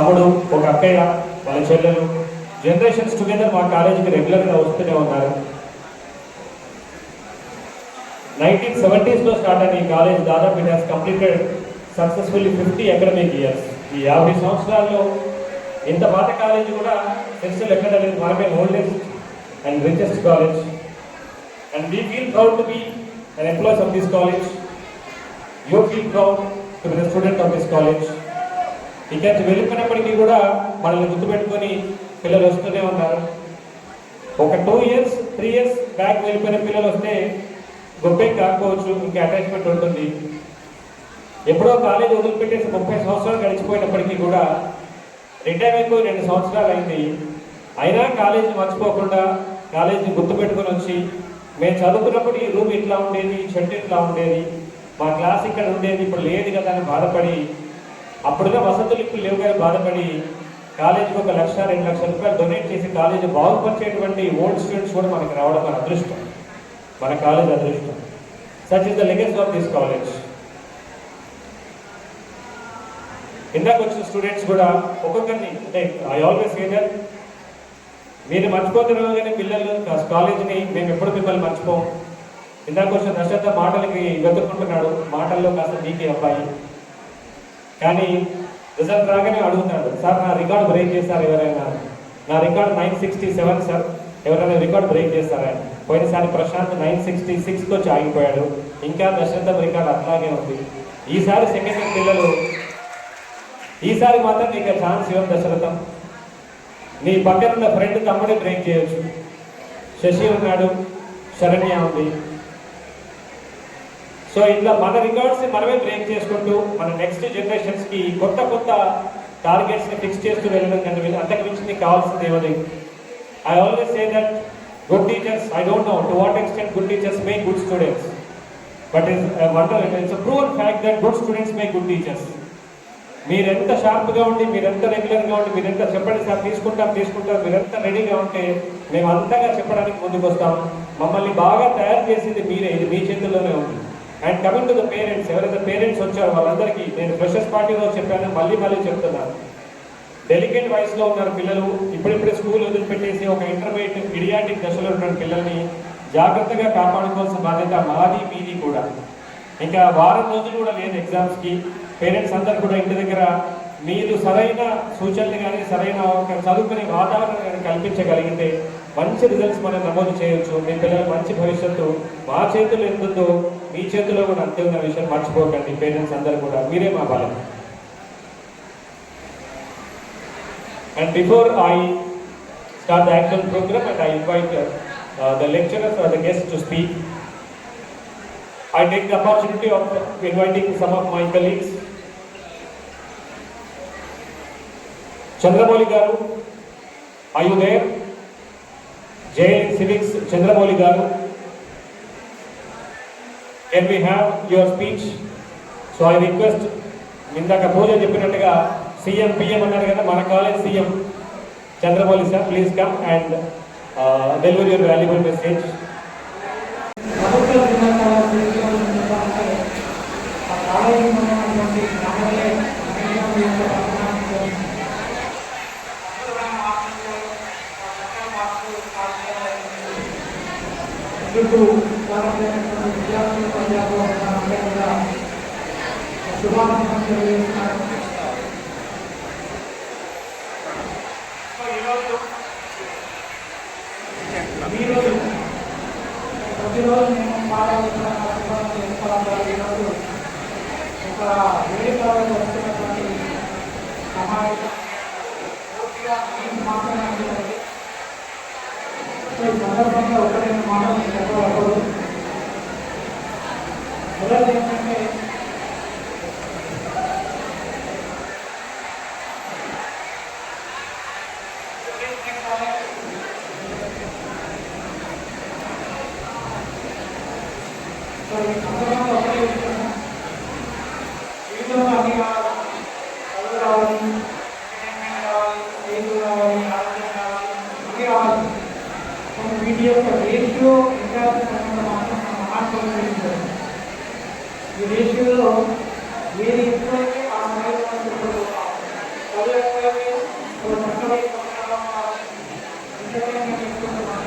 తమ్ముడు ఒక అక్కయ్య వాళ్ళ చెల్లెలు జనరేషన్స్ టుగెదర్ మా కాలేజీకి రెగ్యులర్గా వస్తూనే ఉన్నారు. నైన్టీన్ సెవెంటీస్లో స్టార్ట్ అయిన ఈ కాలేజ్ దాదాపు it has completed successfully fifty academic years ఈ యాభై సంవత్సరాల్లో ఇంత పాత కాలేజ్ కూడా సెస్టులు ఎక్కడ లేదు మనమే oldest and richest college and we feel proud to be and employees of this college you feel proud to be the student of this college ఇక్కడి వెళ్ళిపోయినప్పటికీ కూడా మనల్ని గుర్తుపెట్టుకొని పిల్లలు వస్తూనే ఉన్నారు ఒక two years three years back వెళ్ళిపోయిన పిల్లలు వస్తే గొప్పే కాకపోవచ్చు ఇంకా అటాచ్మెంట్ ఉంటుంది. ఎప్పుడో కాలేజ్ వదిలిపెట్టేసి ముప్పై సంవత్సరాలు గడిచిపోయినప్పటికీ కూడా రిటైర్ అయిపోయి రెండు సంవత్సరాలు అయింది. అయినా కాలేజీ మర్చిపోకుండా కాలేజీని గుర్తుపెట్టుకొని వచ్చి మేము చదువుకున్నప్పుడు ఈ రూమ్ ఇట్లా ఉండేది ఈ షెడ్ ఇట్లా ఉండేది మా క్లాస్ ఇక్కడ ఉండేది ఇప్పుడు లేదు కదా అని బాధపడి అప్పుడుగా వసతులు ఇప్పుడు లేవు కానీ బాధపడి కాలేజీకి ఒక లక్ష రెండు లక్షల రూపాయలు డొనేట్ చేసి కాలేజీ బాగుపరిచేటువంటి ఓల్డ్ స్టూడెంట్స్ కూడా మనకి రావడం మన అదృష్టం. మన కాలేజ్ అదృష్టం. Such is the legends of this college ఇందాక వచ్చిన స్టూడెంట్స్ కూడా ఒక్కొక్కరిని అంటే ఐ ఆల్వేస్ ఏదర్ మీరు మర్చిపోతున్నారు కానీ పిల్లలు కాలేజీని మేము ఎప్పుడు మిమ్మల్ని మర్చిపోం. ఇందాక వచ్చిన దశరథ మాటలకి వెతుక్కుంటున్నాడు. మాటల్లో కాస్త నీకే అబ్బాయి. కానీ రిజల్ట్ రాగానే అడుగుతున్నాడు సార్ నా రికార్డ్ బ్రేక్ చేశారు ఎవరైనా? నా record nine sixty seven sir. ఎవరైనా రికార్డ్ బ్రేక్ చేస్తారా? పోయినసారి ప్రశాంత్ నైన్ సిక్స్టీ సిక్స్కి వచ్చి ఆగిపోయాడు. ఇంకా దశరథం రికార్డ్ అట్లాగే ఉంది. ఈసారి సెకండ్ ఇయర్ పిల్లలు ఈసారి మాత్రం నీకు ఛాన్స్ ఇవ్వం దశరథం. నీ పక్కన ఉన్న ఫ్రెండ్ తమ్ముడే బ్రేక్ చేయొచ్చు. శశి ఉన్నాడు శరణ్య ఉంది. సో ఇందులో మన రికార్డ్స్ మనమే బ్రేక్ చేసుకుంటూ మన నెక్స్ట్ జనరేషన్స్కి కొత్త కొత్త టార్గెట్స్ని ఫిక్స్ చేస్తూ వెళ్ళడం కంటే వీళ్ళు అంతకు మించింది కావాల్సింది ఏమది? I always say that good teachers I don't know to what extent good teachers make good students but is wonder it's proven fact that good students make good teachers మీరెంత షార్ప్గా ఉండి మీరెంత రెగ్యులర్గా ఉండి మీరెంత చెప్పండి సార్ తీసుకుంటాం తీసుకుంటాం మీరు ఎంత రెడీగా ఉంటే మేము అంతగా చెప్పడానికి ముందుకు వస్తాం మమ్మల్ని బాగా తయారు చేసింది మీరే ఇది మీ చేతుల్లోనే ఉంది. And coming to the parents ఎవరైతే పేరెంట్స్ వచ్చారో వాళ్ళందరికీ నేను ఫ్రెషర్స్ పార్టీలో చెప్పాను మళ్ళీ మళ్ళీ చెప్తున్నాను డెలికేట్ వయసులో ఉన్నారు పిల్లలు ఇప్పుడిప్పుడే స్కూల్ వదిలిపెట్టేసి ఒక ఇంటర్మీడియట్ ఇడియాటిక్ దశలో ఉన్న పిల్లల్ని జాగ్రత్తగా కాపాడుకోవాల్సిన బాధ్యత మాది మీది కూడా. ఇంకా వారం రోజులు కూడా లేదు ఎగ్జామ్స్కి పేరెంట్స్ అందరు కూడా ఇంటి దగ్గర మీరు సరైన సూచనలు కానీ సరైన చదువుకునే వాతావరణం కానీ కల్పించగలిగితే మంచి రిజల్ట్స్ మనం నమోదు చేయొచ్చు. మీ పిల్లల మంచి భవిష్యత్తు మా చేతుల్లో ఎంతుందో మీ చేతిలో కూడా అంతే ఉన్న విషయం మర్చిపోకండి. పేరెంట్స్ అందరు కూడా. మీరే మా బలం and before I start the actual programme and I invite the lecturers or the guest to speak I take the opportunity of inviting some of my colleagues Chandramouli garu I you Dev Jain civics Chandramouli garu Can we have your speech so I request ఇందాక పూజ చెప్పినట్టుగా CM PM అన్నారు కదా మన college CM Chandramouli sir please come and delivery your valuable message ప్రభుత్వ జిల్లా కళాశాలలో ఉన్నటువంటి శుభాకాంక్షలు ఈరోజు ప్రతిరోజు మేము ఈరోజు ఒక వేదికలో వస్తున్నటువంటి సమావేశం పూర్తిగా మాట్లాడాలి సో ఈ సందర్భంగా మాటలు చెప్పకూడదు మొదటి ఏంటంటే సో ఈ సందర్భంగా ఒకటే చెప్తున్నా జీవితంలో అన్ని కావాలి చదువు కావాలి ఎంటర్టైన్మెంట్ కావాలి స్నేహితులు కావాలి ఆరోగ్యం కావాలి అన్ని కావాలి కానీ వీటి యొక్క రేషియో ఇంకా మాత్రం మనం మార్చుకోగలిగించాలి ఈ రేషియోలో ఏది ఎక్కువైతే ఆ స్థాయిలో చదువు ఎక్కువైతే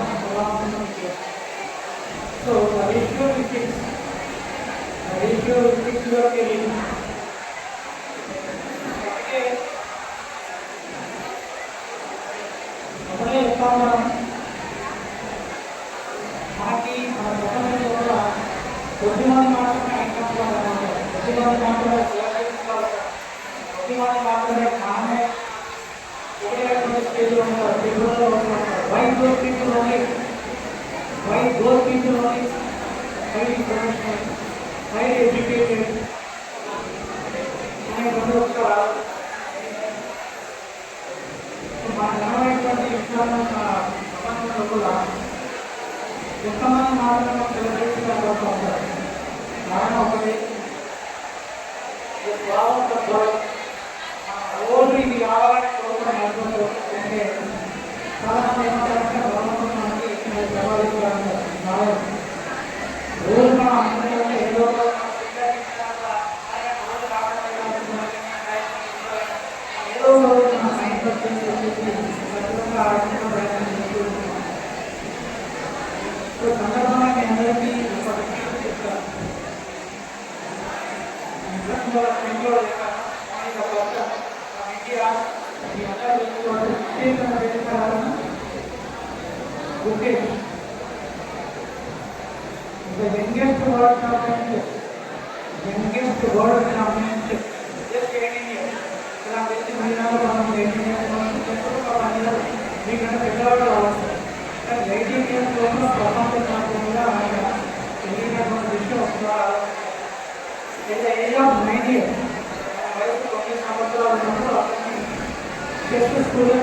తక్కువ సో రేషియో ఫిజిక్స్ రేషియో ఫిజిక్స్లోకి వెళ్ళి अपने మనకి మన ప్రపంచంలో కూడా బుద్ధిమాన్ కొద్దిమంది మాత్రమే సెలబ్రిటీస్ కొద్దిమంది మాత్రమే మనమే ఒకటే రకమైన స్టేజ్లో ఉంటారు పీపుల్లో ఉంటారు why those people only why those people only highly professional highly educated అనే రెండు ఒకసారి మన ఘనమైనటువంటి విషయాలను ప్రపంచంలో కూడా ఎంతమంది మాత్రమే సెలబ్రిటీగా కోరుతూ ఉంటారు కారణం ఒకటి రోజు ఇది కావాలని కోరుకునే అనుకుంటూ అంటే చాలా మంది ఏమంటారంటే గవర్నమెంట్ మనకి ప్రభావితం రోజు మనం అనుకుంటే ఏదో ఒక ఏదో ఒక రోజు మన సైన్స్ వచ్చేసి ఖచ్చితంగా ఆడుతున్న ప్రయత్నం చేస్తూ ఉంటాం ఇప్పుడు సందర్భంగా మీ అందరికీ ఒక విషయం చెప్తాను ఇంట్లో ఇంట్లో ఇండియా ఈ అందరూ తెలుసుకోవాలి విశేషమైన వ్యక్తిత్వాలను Mukesh the youngest world championship, youngest world championship, just eighteen years. ఇలా వచ్చి మహిళలు మనం మీకంటే పెద్దవాళ్ళు కావచ్చు కానీ ఎయిటీన్ ప్రపంచ తెలియనటువంటి విషయం ఏజ్ ఆఫ్ నైన్ ఇయర్స్ వయసు తొమ్మిది సంవత్సరాలు ఉన్నప్పుడు అతన్ని స్కూల్లో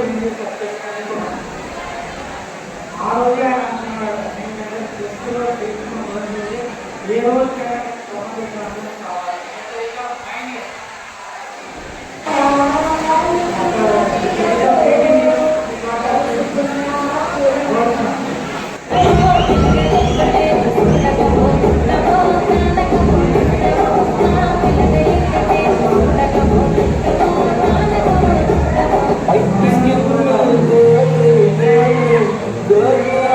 ఆ రోజే ఆయన అంటున్నాడు తీసుకున్న good.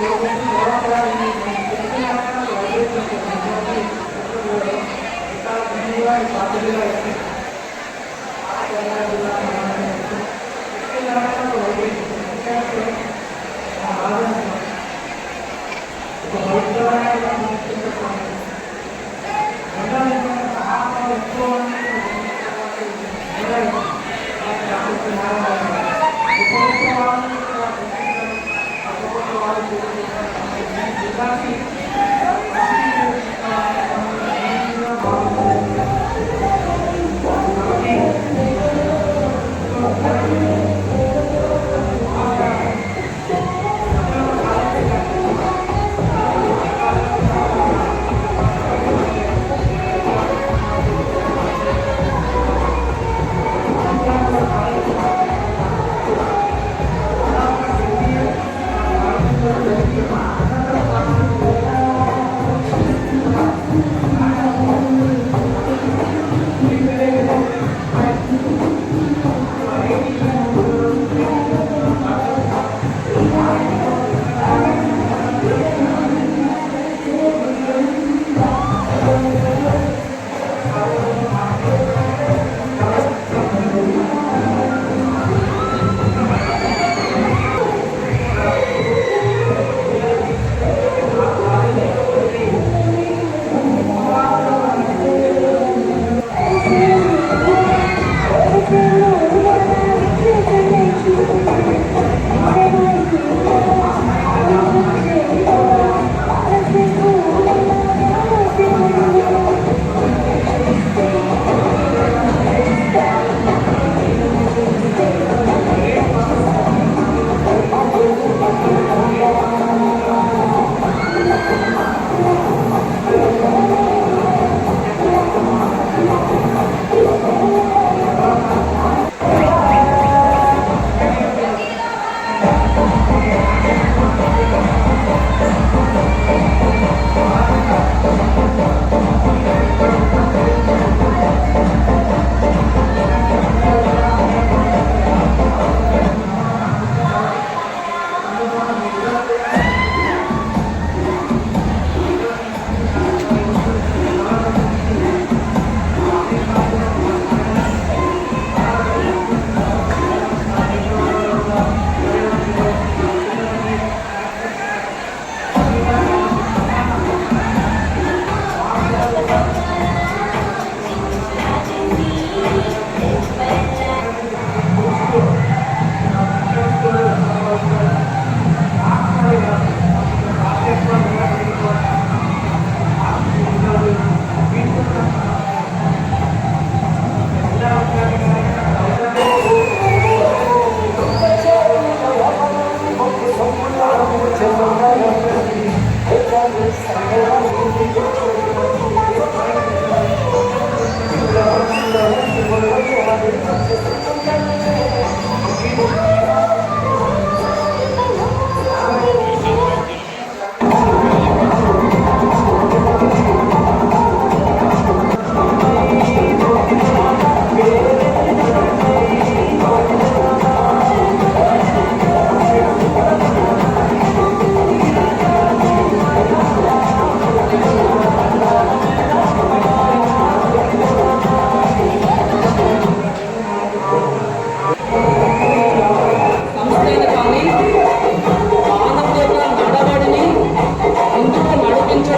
Thank you.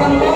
감사합니다.